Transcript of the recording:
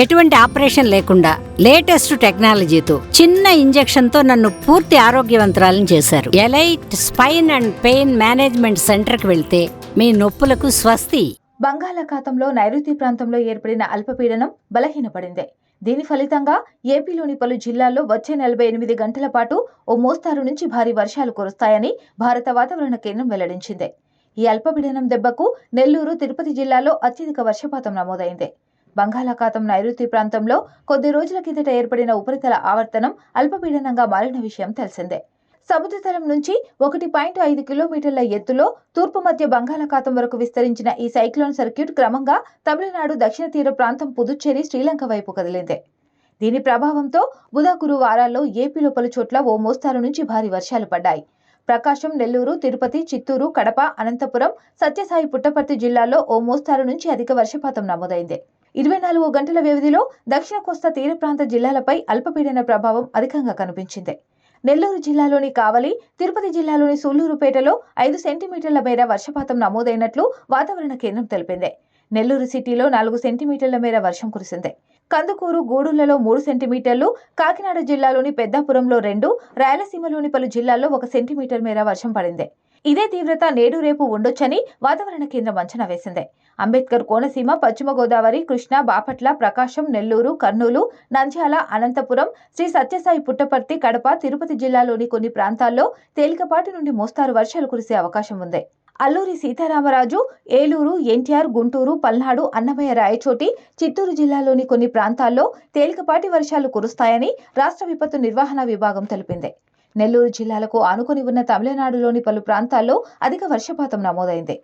ఎటువంటి ఆపరేషన్ లేకుండా లేటెస్ట్ టెక్నాలజీతో చిన్న ఇంజెక్షన్తో నన్ను పూర్తి ఆరోగ్యవంతురాలను చేశారు. Elite Spine and Pain Management సెంటర్కి వెళ్తే మీ నొప్పులకు స్వస్తి. బంగాళాఖాతంలో నైరుతి ప్రాంతంలో ఏర్పడిన అల్పపీడనం బలహీనపడింది. దీని ఫలితంగా ఏపీలోని పలు జిల్లాల్లో వచ్చే నలభై ఎనిమిది గంటల పాటు ఓ మోస్తారు నుంచి భారీ వర్షాలు కురుస్తాయని భారత వాతావరణ కేంద్రం వెల్లడించింది. ఈ అల్పపీడనం దెబ్బకు నెల్లూరు తిరుపతి జిల్లాలో అత్యధిక వర్షపాతం నమోదైంది. బంగాళాఖాతం నైరుతి ప్రాంతంలో కొద్ది రోజుల కిందట ఏర్పడిన ఉపరితల ఆవర్తనం అల్పపీడనంగా మారిన విషయం తెలిసిందే. సముద్రతలం నుంచి ఒకటి పాయింట్ ఐదు కిలోమీటర్ల ఎత్తులో తూర్పు మధ్య బంగాళాఖాతం వరకు విస్తరించిన ఈ సైక్లోన్ సర్క్యూట్ క్రమంగా తమిళనాడు దక్షిణ తీర ప్రాంతం పుదుచ్చేరి శ్రీలంక వైపు కదిలింది. దీని ప్రభావంతో బుధకురు వారాల్లో ఏపీలో పలు చోట్ల ఓ మోస్తారు నుంచి భారీ వర్షాలు పడ్డాయి. ప్రకాశం నెల్లూరు తిరుపతి చిత్తూరు కడప అనంతపురం సత్యసాయి పుట్టపర్తి జిల్లాల్లో ఓ మోస్తారు నుంచి అధిక వర్షపాతం నమోదైంది. ఇరవై నాలుగు గంటల వ్యవధిలో దక్షిణ కోస్తా తీర ప్రాంత జిల్లాలపై అల్పపీడన ప్రభావం అధికంగా కనిపించింది. నెల్లూరు జిల్లాలోని కావలి తిరుపతి జిల్లాలోని సూళ్ళూరుపేటలో ఐదు సెంటీమీటర్ల మేర వర్షపాతం నమోదైనట్లు వాతావరణ కేంద్రం తెలిపింది. నెల్లూరు సిటీలో నాలుగు సెంటీమీటర్ల మేర వర్షం కురిసింది. కందుకూరు గూడూళ్ళలో మూడు సెంటీమీటర్లు కాకినాడ జిల్లాలోని పెద్దాపురంలో రెండు రాయలసీమలోని పలు జిల్లాల్లో ఒక సెంటీమీటర్ మేర వర్షం పడింది. ఇదే తీవ్రత నేడు రేపు ఉండొచ్చని వాతావరణ కేంద్రం అంచనా వేసింది. అంబేద్కర్ కోనసీమ పశ్చిమ గోదావరి కృష్ణా బాపట్ల ప్రకాశం నెల్లూరు కర్నూలు నంద్యాల అనంతపురం శ్రీ సత్యసాయి పుట్టపర్తి కడప తిరుపతి జిల్లాలోని కొన్ని ప్రాంతాల్లో తేలికపాటి నుండి మోస్తారు వర్షాలు కురిసే అవకాశం ఉంది. అల్లూరి సీతారామరాజు ఏలూరు ఎన్టీఆర్ గుంటూరు పల్నాడు అన్నమయ్య రాయచోటి చిత్తూరు జిల్లాలోని కొన్ని ప్రాంతాల్లో తేలికపాటి వర్షాలు కురుస్తాయని రాష్ట్ర విపత్తు నిర్వహణ విభాగం తెలిపింది. నెల్లూరు జిల్లాలకు ఆనుకుని ఉన్న తమిళనాడులోని పలు ప్రాంతాల్లో అధిక వర్షపాతం నమోదైంది.